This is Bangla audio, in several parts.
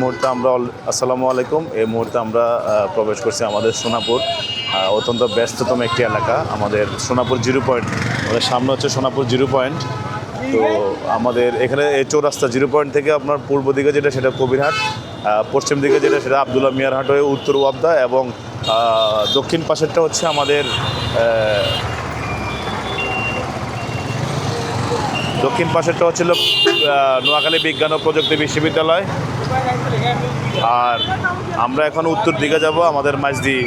মুহূর্তে আমরা আসসালামু আলাইকুম। এই মুহূর্তে আমরা প্রবেশ করছি আমাদের সোনাপুর অত্যন্ত ব্যস্ততম একটি এলাকা। আমাদের সোনাপুর জিরো পয়েন্ট, আমাদের সামনে হচ্ছে সোনাপুর জিরো পয়েন্ট। তো আমাদের এখানে এই চৌরাস্তা জিরো পয়েন্ট থেকে আপনার পূর্ব দিকে যেটা, সেটা কবিরহাট পশ্চিম দিকে যেটা, সেটা আবদুল্লাহ মিয়ারহাট হয়ে উত্তর ওয়াবদা এবং দক্ষিণ পাশেরটা হচ্ছে আমাদের দক্ষিণ পাশেরটা হচ্ছিল নোয়াখালী বিজ্ঞান ও প্রযুক্তি বিশ্ববিদ্যালয়। আর আমরা এখন উত্তর দিকে যাব, আমাদের মাঝদি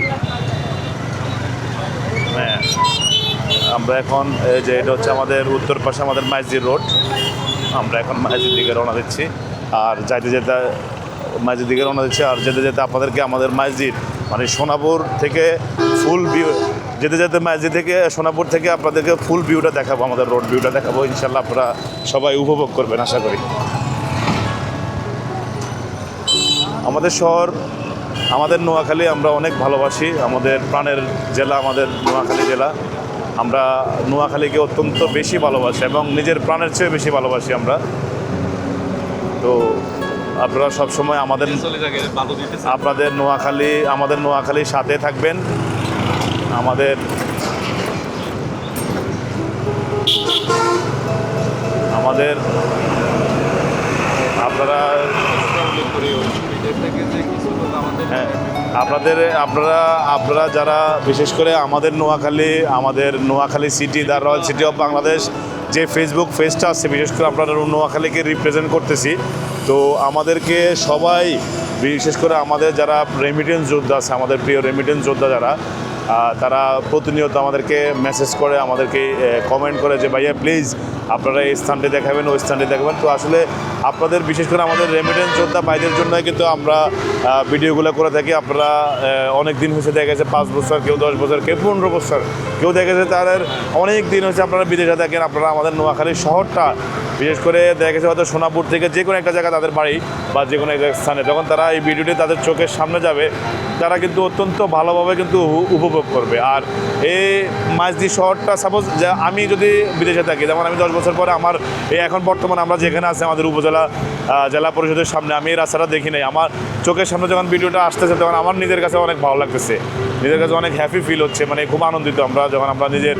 হ্যাঁ আমরা এখন যে এটা হচ্ছে আমাদের উত্তর পাশে আমাদের মাঝদি রোড। আমরা এখন মাঝদির দিকে রওনা দিচ্ছি। আর যাইতে যেতে মাঝদির দিকে রওনা দিচ্ছি। আর যেতে যেতে আপনাদেরকে আমাদের মাঝদির মানে সোনাপুর থেকে ফুল ভিউ, যেতে যেতে মাঝদি থেকে সোনাপুর থেকে আপনাদেরকে ফুল ভিউটা দেখাবো, আমাদের রোড ভিউটা দেখাবো। ইনশাল্লাহ আপনারা সবাই উপভোগ করবেন, আশা করি। আমাদের শহর, আমাদের নোয়াখালী আমরা অনেক ভালোবাসি। আমাদের প্রাণের জেলা আমাদের নোয়াখালী জেলা। আমরা নোয়াখালীকে অত্যন্ত বেশি ভালোবাসি এবং নিজের প্রাণের চেয়ে বেশি ভালোবাসি আমরা। তো আপনারা সবসময় আমাদের আপনাদের নোয়াখালী, আমাদের নোয়াখালীর সাথে থাকবেন। আমাদের আমাদের আপনারা হ্যাঁ আপনাদের, আপনারা আপনারা যারা, বিশেষ করে আমাদের নোয়াখালী আমাদের Noakhali city the royal city of Bangladesh যে ফেসবুক পেজটা আছে, বিশেষ করে আপনারা নোয়াখালীকে রিপ্রেজেন্ট করতেছি, তো আমাদেরকে সবাই, বিশেষ করে আমাদের যারা রেমিটেন্স যোদ্ধা আছে, আমাদের প্রিয় রেমিটেন্স যোদ্ধা যারা তারা প্রতিনিয়ত আমাদেরকে মেসেজ করে, আমাদেরকে কমেন্ট করে যে, ভাইয়া প্লিজ আপনারা এই স্থানটি দেখাবেন, ওই স্থানটি দেখাবেন। তো আসলে আপনাদের, বিশেষ করে আমাদের রেমিটেন্স যোদ্ধা ভাইদের জন্য কিন্তু আমরা ভিডিওগুলো করে থাকি। আপনারা অনেক দিন হয়েছে দেখা গেছে, পাঁচ বছর, কেউ দশ বছর, কেউ পনেরো বছর, কেউ দেখা গেছে তাদের অনেক দিন হচ্ছে আপনারা বিদেশে থাকেন। আপনারা আমাদের নোয়াখালী শহরটা, বিশেষ করে দেখা গেছে হয়তো সোনাপুর থেকে যে কোনো একটা জায়গা তাদের বাড়ি বা যে কোনো একটা স্থানে, যখন তারা এই ভিডিওটি তাদের চোখের সামনে যাবে, তারা কিন্তু অত্যন্ত ভালোভাবে কিন্তু উপভোগ করবে। আর এই মাঝদি শহরটা সাপোজ আমি যদি বিদেশে থাকি, যেমন আমি দশ বছর পরে আমার এই এখন বর্তমানে আমরা যেখানে আছি, আমাদের উপজেলা আহ, জেলা পরিষদের সামনে আমি এই রাস্তাটা দেখি নাই। আমার চোখের সামনে যখন ভিডিওটা আসতেছে তখন আমার নিজের কাছে অনেক ভালো লাগতেছে। নিজের কাছে অনেক হ্যাপি ফিল হচ্ছে মানে খুব আনন্দিত আমরা যখন আমরা নিজের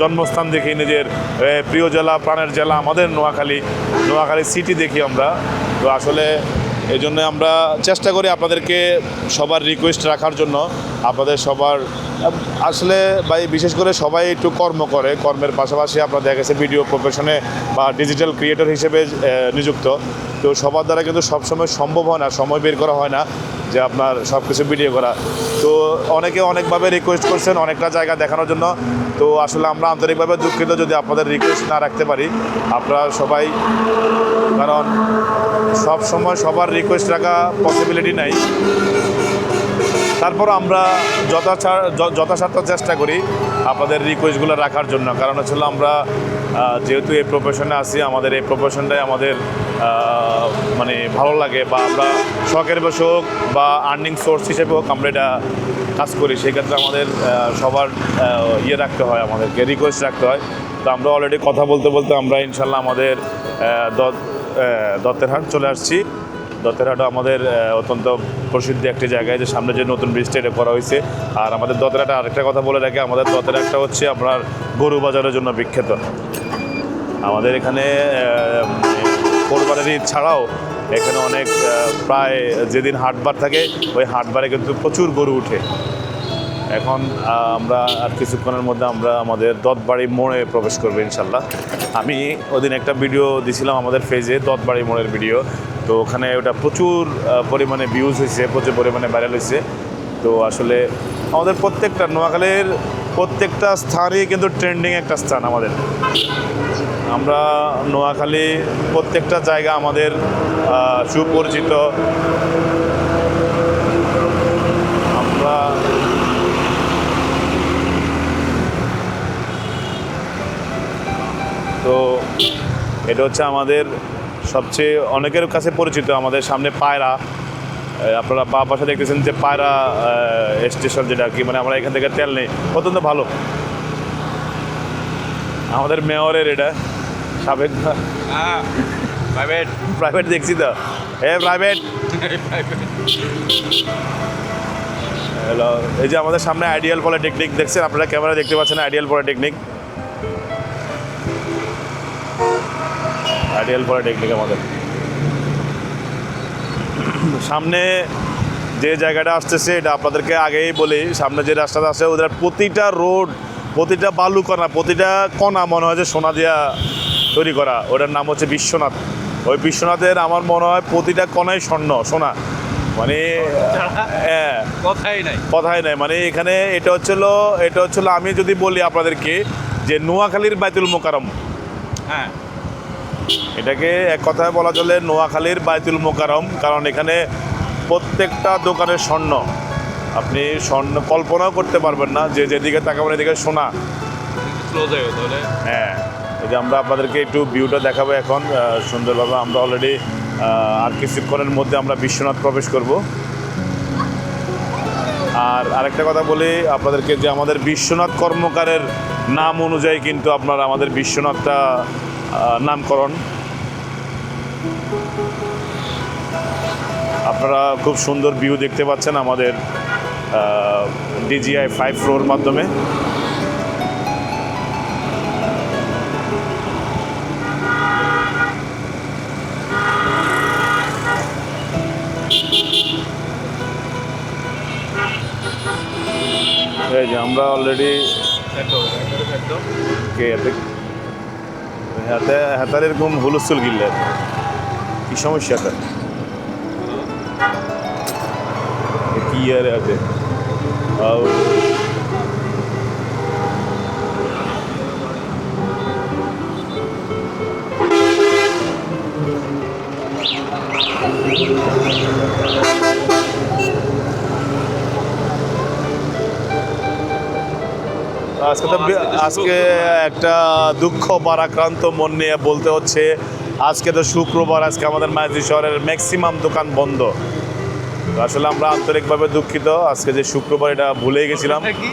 জন্মস্থান দেখি নিজের প্রিয় জেলা প্রাণের জেলা আমাদের নোয়াখালী নোয়াখালী সিটি দেখি আমরা। তো আসলে এই জন্য আমরা চেষ্টা করি আপনাদেরকে সবার রিকোয়েস্ট রাখার জন্য, আপনাদের সবার, আসলে ভাই বিশেষ করে সবাই একটু কর্ম করে, কর্মের পাশাপাশি আপনার দেখা গেছে ভিডিও প্রফেশনে বা ডিজিটাল ক্রিয়েটর হিসেবে নিযুক্ত। তো সবার দ্বারা কিন্তু সবসময় সম্ভব হয় না, সময় বের করা হয় না যে আপনার সব কিছু ভিডিও করা। তো অনেকে অনেকভাবে রিকোয়েস্ট করছেন অনেকটা জায়গা দেখানোর জন্য। তো আসলে আমরা আন্তরিকভাবে দুঃখিত যদি আপনাদের রিকোয়েস্ট না রাখতে পারি। আপনারা সবাই, কারণ সব সময় সবার রিকোয়েস্ট রাখা পসিবিলিটি নাই। তারপর আমরা যথাসাধ্য চেষ্টা করি আপনাদের রিকোয়েস্টগুলো রাখার জন্য। কারণ হচ্ছে আমরা যেহেতু এই প্রফেশনে আছি, আমাদের এই প্রফেশনটাই আমাদের মানে ভালো লাগে বা আমরা শখের বসে হোক বা আর্নিং সোর্স হিসেবে হোক আমরা এটা কাজ করি। সেক্ষেত্রে আমাদের সবার ইয়ে রাখতে হয়, আমাদেরকে রিকোয়েস্ট রাখতে হয়। তো আমরা অলরেডি কথা বলতে বলতে আমরা ইনশাল্লাহ আমাদের আহ, দত- আহ, দত্তের হাট চলে আসছি। দতেরহাটও আমাদের অত্যন্ত প্রসিদ্ধ একটি জায়গায় যে সামনে যে নতুন ব্রিজটা এটা করা হয়েছে। আর আমাদের দতেরহাটে আরেকটা কথা বলে রাখি আমাদের দতেরহাটটা হচ্ছে আপনার গরু বাজারের জন্য বিখ্যাত। আমাদের এখানে কোরবানের ঈদ ছাড়াও এখানে অনেক প্রায় যেদিন হাটবার থাকে ওই হাটবারে কিন্তু প্রচুর গরু উঠে। এখন আমরা আর কিছুক্ষণের মধ্যে আমরা আমাদের দতবাড়ি মোড়ে প্রবেশ করব ইনশাল্লাহ। আমি ওদিন একটা ভিডিও দিছিলাম আমাদের ফেজে, দতবাড়ি মোড়ের ভিডিও। তো ওখানে ওটা প্রচুর পরিমাণে ভিউজ হয়েছে, প্রচুর পরিমাণে ভাইরাল হয়েছে। তো আসলে আমাদের প্রত্যেকটা, নোয়াখালীর প্রত্যেকটা স্থানই কিন্তু ট্রেন্ডিং একটা স্থান আমাদের। আমরা নোয়াখালী প্রত্যেকটা জায়গা আমাদের সুপরিচিত। এটা হচ্ছে আমাদের সবচেয়ে অনেকের কাছে পরিচিত আমাদের সামনে পায়রা। আপনারা বা পাশে দেখতেছেন যে পায়রা স্টেশন যেটা কি মানে আমরা এখান থেকে তেল নেই। অত্যন্ত ভালো। আমাদের মেয়রের এটা সাবেক প্রাইভেট প্রাইভেট দেখছি তো। এ প্রাইভেট হ্যালো এই যে আমাদের সামনে আইডিয়াল পলিটেকনিক দেখছেন আপনারা ক্যামেরা দেখতে পাচ্ছেন আইডিয়াল পলিটেকনিক আইডিয়াল পলিটেকনিক আমাদের। সামনে যে জায়গাটা আসতেছে এটা আপনাদেরকে আগেই বলি সামনে যে রাস্তাটা আছে ওদের প্রতিটা রোড প্রতিটা বালু কণা প্রতিটা কণা মনে হয় যে সোনা দিয়া তৈরি করা। ওটার নাম হচ্ছে বিশ্বনাথ। ওই বিশ্বনাথের আমার মনে হয় প্রতিটা কণাই স্বর্ণ সোনা। মানে হ্যাঁ। কথাই নাই। কথাই নাই। মানে এখানে এটা হচ্ছিল এটা হচ্ছিল আমি যদি বলি আপনাদেরকে যে নোয়াখালীর বাইতুল মোকারম হ্যাঁ। এটাকে এক কথায় বলা চলে নোয়াখালীর বাইতুল মোকারম কারণ এখানে প্রত্যেকটা দোকানের স্বর্ণ। আপনি স্বর্ণ কল্পনাও করতে পারবেন না যে যেদিকে তাকাবেন এদিকে সোনা। হয়ে এই যে আমরা আপনাদেরকে একটু ভিউটা দেখাবো এখন সুন্দরভাবে আমরা অলরেডি আর কিছুক্ষণের মধ্যে আমরা বিশ্বনাথ প্রবেশ করব। আর আরেকটা কথা বলি আপনাদেরকে যে আমাদের বিশ্বনাথ কর্মকারের নাম অনুযায়ী কিন্তু আপনার আমাদের বিশ্বনাথটা নামকরণ। আপনারা খুব সুন্দর ভিউ দেখতে পাচ্ছেন আমাদের ডিজিআই ফাইভ ফ্লোর মাধ্যমে। এই যে আমরা অলরেডি কে হাতে হাতার এরকম হুলস্থুল গিললে কি সমস্যাটা কি আর আছে? আও। আজকে তো আজকে একটা দুঃখ বারাক্রান্ত মন নিয়ে বলতে হচ্ছে আজকে তো শুক্রবার আজকে আমাদের মায়াজি শহরের ম্যাক্সিমাম দোকান বন্ধ। তো আসলে আমরা আন্তরিকভাবে দুঃখিত আজকে যে শুক্রবার এটা ভুলেই গেছিলাম। কি?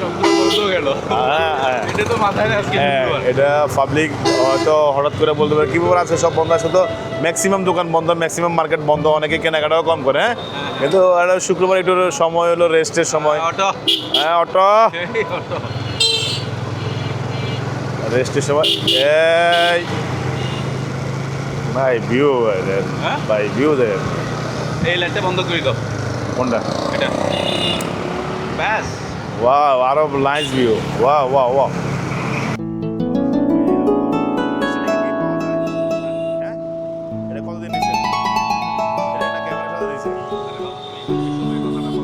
সবগুলো বন্ধ গেল। হ্যাঁ হ্যাঁ। এটা হ্যাঁ। এটা পাবলিক হয়তো হঠাৎ করে বলতে পারে কি ব্যাপার আছে সব বন্ধ আছে তো? ম্যাক্সিমাম দোকান বন্ধ ম্যাক্সিমাম মার্কেট বন্ধ অনেকে কেনাকাটাও কম করে হ্যাঁ? কিন্তু শুক্রবার একটু সময় হলো রেস্টের সময়। অটো। হ্যাঁ অটো। রেস্টের সময়। এই। ভাই ভিউ হ্যাঁ? ভাই ভিউ দেন এই লাইটটা বন্ধ করে দাও। কোনটা? এটা। ব্যাস। ওয়াও আরও nice view wow wow wow দিছে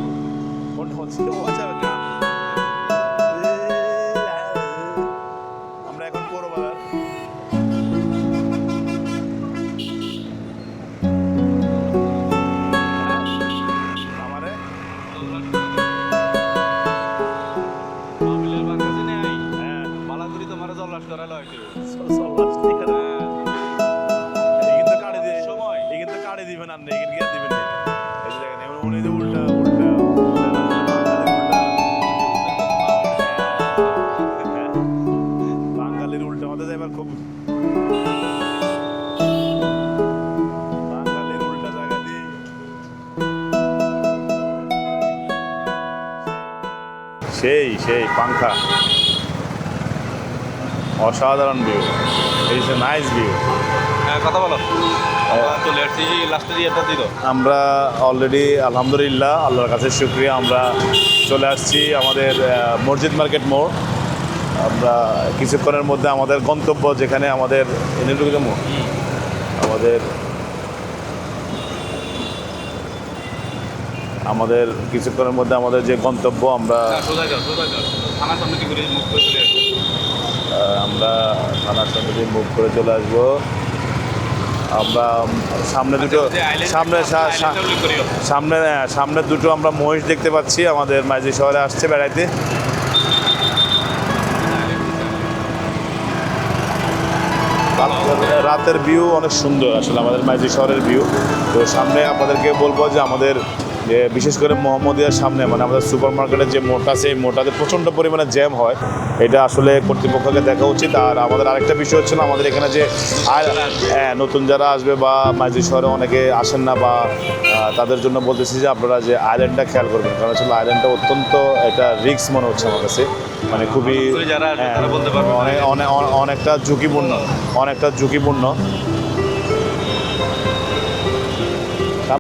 কোনটা হচ্ছে দিয়ে। সেই সেই পাংখা। অসাধারণ view it's a nice view হ্যাঁ কথা বলো। আমরা অলরেডি আলহামদুলিল্লাহ আল্লাহর কাছে শুক্রিয়া। আমরা চলে আসছি আমাদের মসজিদ মার্কেট মোড়। আমরা কিছুক্ষণের মধ্যে আমাদের গন্তব্য যেখানে আমাদের আমাদের আমাদের কিছুক্ষণের মধ্যে আমাদের যে গন্তব্য আমরা মুখ চলে আমরা থানার সামনে দিয়ে মুভ করে চলে আসব। আমরা সামনে দুটো আচ্ছা, সামনে। সামনে হ্যাঁ, সামনে দুটো আমরা মহিষ দেখতে পাচ্ছি। আমাদের মাঝি শহরে আসছে বেড়াইতে। রাতের ভিউ অনেক সুন্দর আসলে আমাদের মাইজি শহরের ভিউ তো সামনে আপনাদেরকে বলব যে আমাদের যে বিশেষ করে মোহাম্মদিয়ার সামনে মানে আমাদের সুপার মার্কেটের যে মোড়টা আছে এই মোড়টাতে প্রচণ্ড পরিমাণে জ্যাম হয়। এটা আসলে কর্তৃপক্ষকে দেখা উচিত। আর আমাদের আরেকটা বিষয় হচ্ছে না আমাদের এখানে যে আর হ্যাঁ নতুন যারা আসবে বা মাঝি শহরে অনেকে আসেন না বা তাদের জন্য বলতেছি যে আপনারা যে আইল্যান্ডটা খেয়াল করবেন কারণ আসলে আইল্যান্ডটা অত্যন্ত একটা রিস্ক মনে হচ্ছে আমার কাছে। মানে খুবই হ্যাঁ, অনেকটা ঝুঁকিপূর্ণ অনেকটা ঝুঁকিপূর্ণ।